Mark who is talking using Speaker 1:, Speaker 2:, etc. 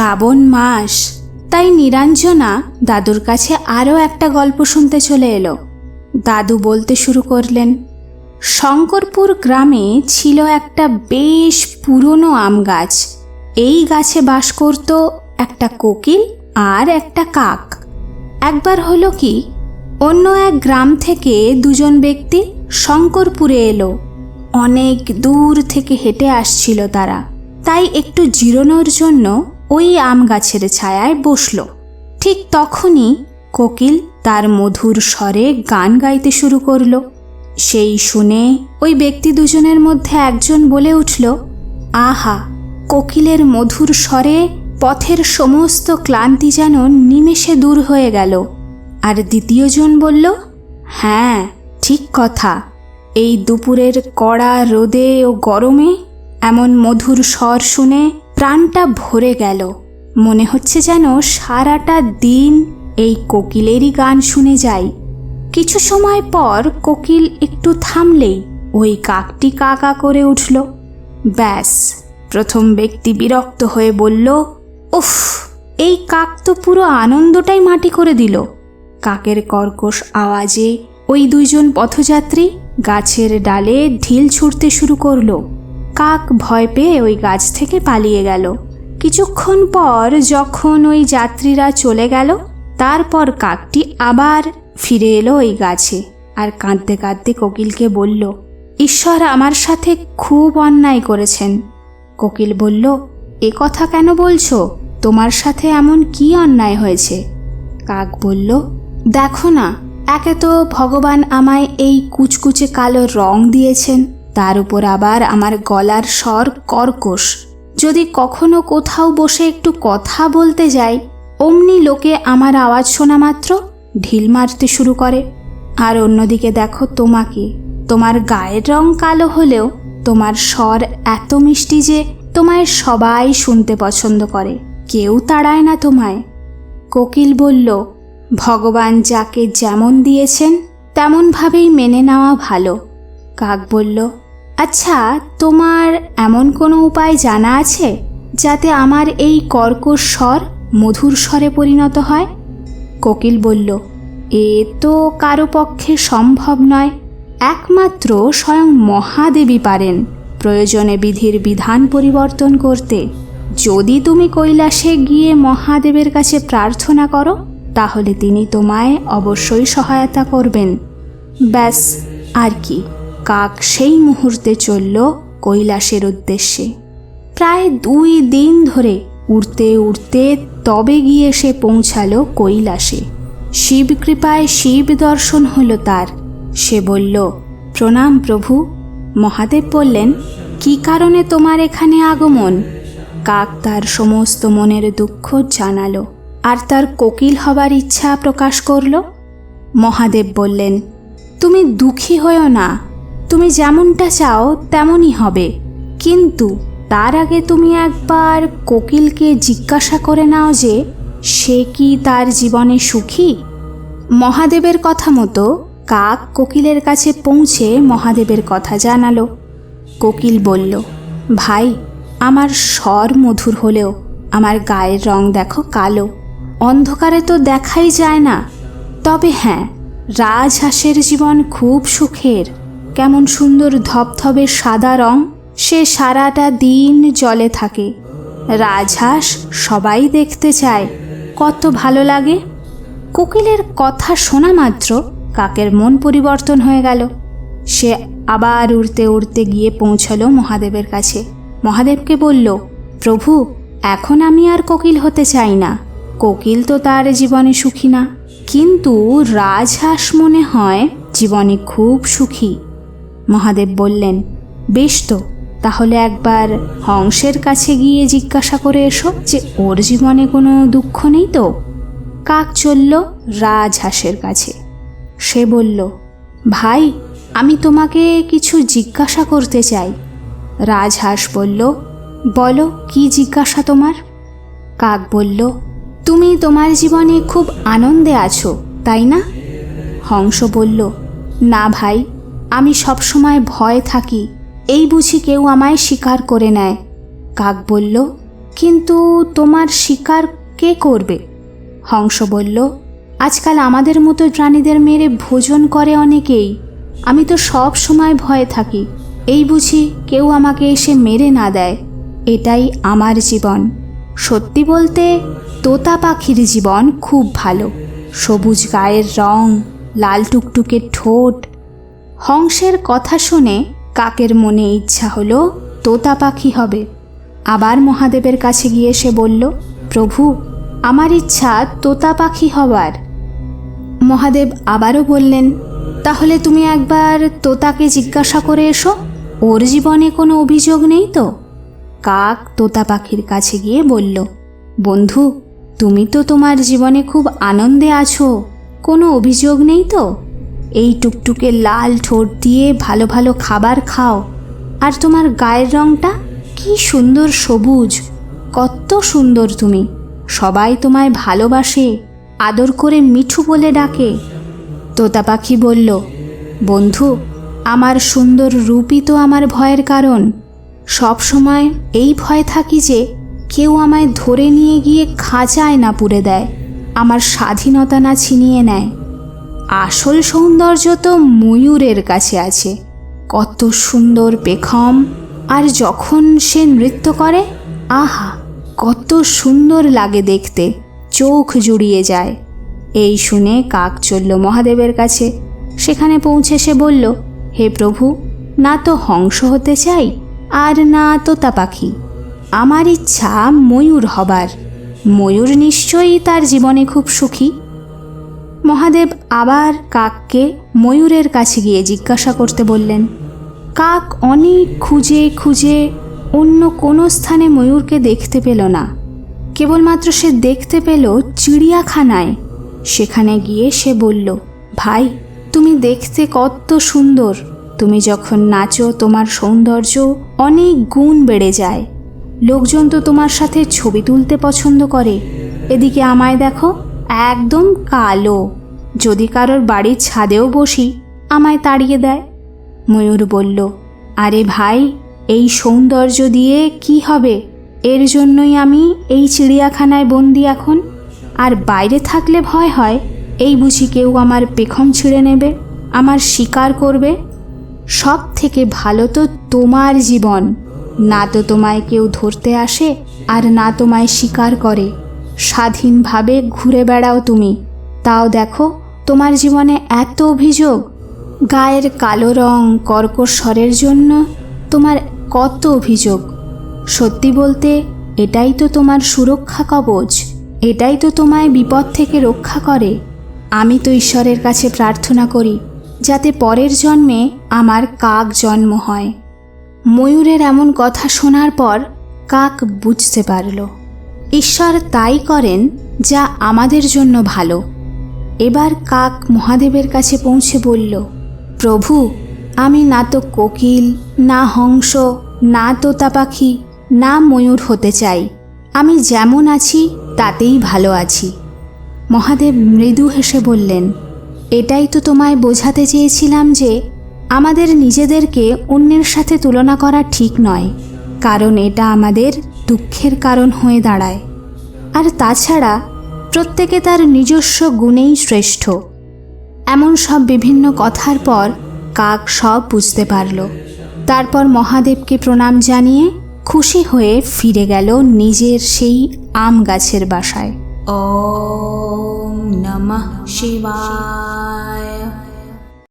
Speaker 1: শ্রাবণ মাস। তাই নিরঞ্জনা দাদুর কাছে আরও একটা গল্প শুনতে চলে এলো। দাদু বলতে শুরু করলেন, শঙ্করপুর গ্রামে ছিল একটা বেশ পুরনো আম গাছ। এই গাছে বাস করত একটা কোকিল আর একটা কাক। একবার হলো কি, অন্য এক গ্রাম থেকে দুজন ব্যক্তি শঙ্করপুরে এলো। অনেক দূর থেকে হেঁটে আসছিল তারা। তাই একটু জিরোনোর জন্য ওই আম গাছের ছায়ায় বসল। ঠিক তখনই কোকিল তার মধুর স্বরে গান গাইতে শুরু করল। সেই শুনে ওই ব্যক্তি দুজনের মধ্যে একজন বলে উঠল, আহা, কোকিলের মধুর স্বরে পথের সমস্ত ক্লান্তি যেন নিমেষে দূর হয়ে গেল। আর দ্বিতীয়জন বলল হ্যাঁ ঠিক কথা। এই দুপুরের কড়া রোদে ও গরমে এমন মধুর স্বর শুনে প্রাণটা ভরে গেল। মনে হচ্ছে যেন সারাটা দিন এই কোকিলেরই গান শুনে যাই। কিছু সময় পর কোকিল একটু থামলেই ওই কাকটি কাকা করে উঠল। ব্যাস, প্রথম ব্যক্তি বিরক্ত হয়ে বলল, উফ, এই কাক তো পুরো আনন্দটাই মাটি করে দিল। কাকের কর্কশ আওয়াজে ওই দুইজন পথযাত্রী গাছের ডালে ঢিল ছুটতে শুরু করল। কাক ভয় পেয়ে ওই গাছ থেকে পালিয়ে গেল। কিছুক্ষণ পর যখন ওই যাত্রীরা চলে গেল, তারপর কাকটি আবার ফিরে এলো ওই গাছে আর কাঁদতে কাঁদতে কোকিলকে বলল, ঈশ্বর আমার সাথে খুব অন্যায় করেছেন। কোকিল বলল, এ কথা কেন বলছো? তোমার সাথে এমন কি অন্যায় হয়েছে? কাক বলল, দেখো না, একে তো ভগবান আমায় এই কুচকুচে কালো রং দিয়েছেন। তার উপর আবার আমার গলার স্বর কর্কশ। যদি কখনো কোথাও বসে একটু কথা বলতে যাই, অমনি লোকে আমার আওয়াজ শোনা মাত্র ঢিল মারতে শুরু করে। আর অন্যদিকে দেখো তোমাকে, তোমার গায়ের রং কালো হলেও তোমার স্বর এত মিষ্টি যে তোমায় সবাই শুনতে পছন্দ করে, কেউ তাড়ায় না তোমায়। কোকিল বলল, ভগবান যাকে যেমন দিয়েছেন, তেমনভাবেই মেনে নেওয়া ভালো। কাক বলল আচ্ছা তোমার এমন কোনো উপায় জানা আছে যাতে আমার এই কর্কশ স্বর মধুর স্বরে পরিণত হয়? কোকিল বলল, এ তো কারও পক্ষে সম্ভব নয়। একমাত্র স্বয়ং মহাদেবী পারেন প্রয়োজনে বিধির বিধান পরিবর্তন করতে। যদি তুমি কৈলাসে গিয়ে মহাদেবের কাছে প্রার্থনা করো, তাহলে তিনি তোমায় অবশ্যই সহায়তা করবেন। ব্যাস, আর কি। কাক সেই মুহূর্তে চলল কৈলাসের উদ্দেশ্যে। প্রায় দুই দিন ধরে উড়তে উড়তে তবে গিয়ে সে পৌঁছালো কৈলাসে। শিব কৃপায় শিব দর্শন হলো তার। সে বলল, প্রণাম প্রভু। মহাদেব বললেন, কি কারণে তোমার এখানে আগমন? কাক তার সমস্ত মনের দুঃখ জানালো। আর তার কোকিল হবার ইচ্ছা প্রকাশ করল? মহাদেব বললেন, তুমি দুঃখী হয়েও না। তুমি যেমনটা চাও তেমনই হবে। কিন্তু তার আগে তুমি একবার কোকিলকে জিজ্ঞাসা করে নাও যে, সে কি তার জীবনে সুখী? মহাদেবের কথা মতো কাক কোকিলের কাছে পৌঁছে মহাদেবের কথা জানালো। কোকিল বলল, ভাই, আমার স্বর মধুর হলেও, আমার গায়ের রং দেখো কালো। অন্ধকারে তো দেখাই যায় না। তবে হ্যাঁ রাজহাঁসের জীবন খুব সুখের। কেমন সুন্দর ধবধবে সাদা রং, সে সারাটা দিন জলে থাকে। রাজহাঁস সবাই দেখতে চায়, কত ভালো লাগে। কোকিলের কথা শোনা মাত্র কাকের মন পরিবর্তন হয়ে গেল। সে আবার উড়তে উড়তে গিয়ে পৌঁছলো মহাদেবের কাছে। মহাদেবকে বলল, প্রভু, এখন আমি আর কোকিল হতে চাই না। কোকিল তো তার জীবনে সুখী না। কিন্তু রাজহাঁস মনে হয় জীবনে খুব সুখী। মহাদেব বললেন, বেশ তো, তাহলে একবার হংসের কাছে গিয়ে জিজ্ঞাসা করে এসো যে ওর জীবনে কোনো দুঃখ নেই তো? কাক চলল রাজহাঁসের কাছে। সে বলল, ভাই, আমি তোমাকে কিছু জিজ্ঞাসা করতে চাই। রাজহাঁস বলল, বলো, কি জিজ্ঞাসা তোমার? কাক বলল, তুমি তোমার জীবনে খুব আনন্দে আছো, তাই না? হংস বলল, না ভাই আমি সবসময় ভয় থাকি, এই বুঝি কেউ আমায় শিকার করে নেয়। কাক বলল, কিন্তু তোমার শিকার কে করবে? হংস বলল, আজকাল আমাদের মতো প্রাণীদের মেরে ভোজন করে অনেকেই। আমি তো সব সময় ভয়ে থাকি, এই বুঝি কেউ আমাকে এসে মেরে না দেয়। এটাই আমার জীবন। সত্যি বলতে, তোতা পাখির জীবন খুব ভালো। সবুজ গায়ের রং, লাল টুকটুকে ঠোঁট হংসের কথা শুনে কাকের মনে ইচ্ছা হলো, তোতা পাখি হবে। আবার মহাদেবের কাছে গিয়ে সে বলল, প্রভু, আমার ইচ্ছা তোতা পাখি হবার। মহাদেব আবারও বললেন, তাহলে তুমি একবার তোতাকে জিজ্ঞাসা করে এসো, ওর জীবনে কোনো অভিযোগ নেই তো? কাক তোতা পাখির কাছে গিয়ে বলল, বন্ধু, তুমি তো তোমার জীবনে খুব আনন্দে আছো, কোনো অভিযোগ নেই তো? এই টুকটুকে লাল ঠোঁট দিয়ে ভালো ভালো খাবার খাও। আর তোমার গায়ের রংটা কি সুন্দর সবুজ, কত সুন্দর তুমি। সবাই তোমায় ভালোবাসে, আদর করে মিঠু বলে ডাকে। তোতা পাখি বলল, বন্ধু, আমার সুন্দর রূপই তো আমার ভয়ের কারণ। সব সময় এই ভয় থাকি যে কেউ আমায় ধরে নিয়ে গিয়ে খাঁচায় না পুড়ে দেয়, আমার স্বাধীনতা না ছিনিয়ে নেয়। আসল সৌন্দর্য তো ময়ূরের কাছে আছে। কত সুন্দর পেখম, আর যখন সে নৃত্য করে, আহা, কত সুন্দর লাগে দেখতে, চোখ জুড়িয়ে যায়। এই শুনে কাক চলল মহাদেবের কাছে। সেখানে পৌঁছে সে বলল, হে প্রভু, না তো হংস হতে চাই, আর না তোতা পাখি। আমার ইচ্ছা ময়ূর হবার। ময়ূর নিশ্চয়ই তার জীবনে খুব সুখী। মহাদেব আবার কাককে ময়ূরের কাছে গিয়ে জিজ্ঞাসা করতে বললেন, কাক অনেক খুঁজে খুঁজে অন্য কোনো স্থানে ময়ূরকে দেখতে পেল না। কেবলমাত্র সে দেখতে পেল চিড়িয়াখানায়। সেখানে গিয়ে সে বলল, ভাই, তুমি দেখতে কত সুন্দর। তুমি যখন নাচো, তোমার সৌন্দর্য অনেক গুণ বেড়ে যায়। লোকজন তো তোমার সাথে ছবি তুলতে পছন্দ করে। এদিকে আমায় দেখো। একদম কালো। যদি কারোর বাড়ির ছাদেও বসি, আমায় তাড়িয়ে দেয়। ময়ূর বলল, আরে ভাই, এই সৌন্দর্য দিয়ে কি হবে? এর জন্যই আমি এই চিড়িয়াখানায় বন্দি এখন। আর বাইরে থাকলে ভয় হয়, এই বুঝি কেউ আমার পেখম ছিঁড়ে নেবে, আমার শিকার করবে। সব থেকে ভালো তো তোমার জীবন। না তো তোমায় কেউ ধরতে আসে, আর না তোমায় শিকার করে। স্বাধীনভাবে ঘুরে বেড়াও তুমি। তাও দেখো, তোমার জীবনে এত অভিযোগ। গায়ের কালো রং কর্কশ স্বরের জন্য তোমার কত অভিযোগ। সত্যি বলতে, এটাই তো তোমার সুরক্ষা কবচ। এটাই তো তোমায় বিপদ থেকে রক্ষা করে। আমি তো ঈশ্বরের কাছে প্রার্থনা করি, যাতে পরের জন্মে আমার কাক জন্ম হয়। ময়ূরের এমন কথা শোনার পর কাক বুঝতে পারল। ঈশ্বর তাই করেন যা আমাদের জন্য ভালো। এবার কাক মহাদেবের কাছে পৌঁছে বলল, প্রভু, আমি না তো কোকিল, না হংস, না তোতা পাখি, না ময়ূর হতে চাই। আমি যেমন আছি, তাতেই ভালো আছি। মহাদেব মৃদু হেসে বললেন, এটাই তো তোমায় বোঝাতে চেয়েছিলাম যে আমাদের নিজেদেরকে অন্যের সাথে তুলনা করা ঠিক নয়, কারণ এটা আমাদের দুঃখের কারণ হয়ে দাঁড়ায়। আর তাছাড়া প্রত্যেকে তার নিজস্ব গুণেই শ্রেষ্ঠ। এমন সব বিভিন্ন কথার পর কাক সব বুঝতে পারল। তারপর মহাদেবকে প্রণাম জানিয়ে খুশি হয়ে ফিরে গেল নিজের সেই আম গাছের বাসায়। ওম নমঃ শিবায়।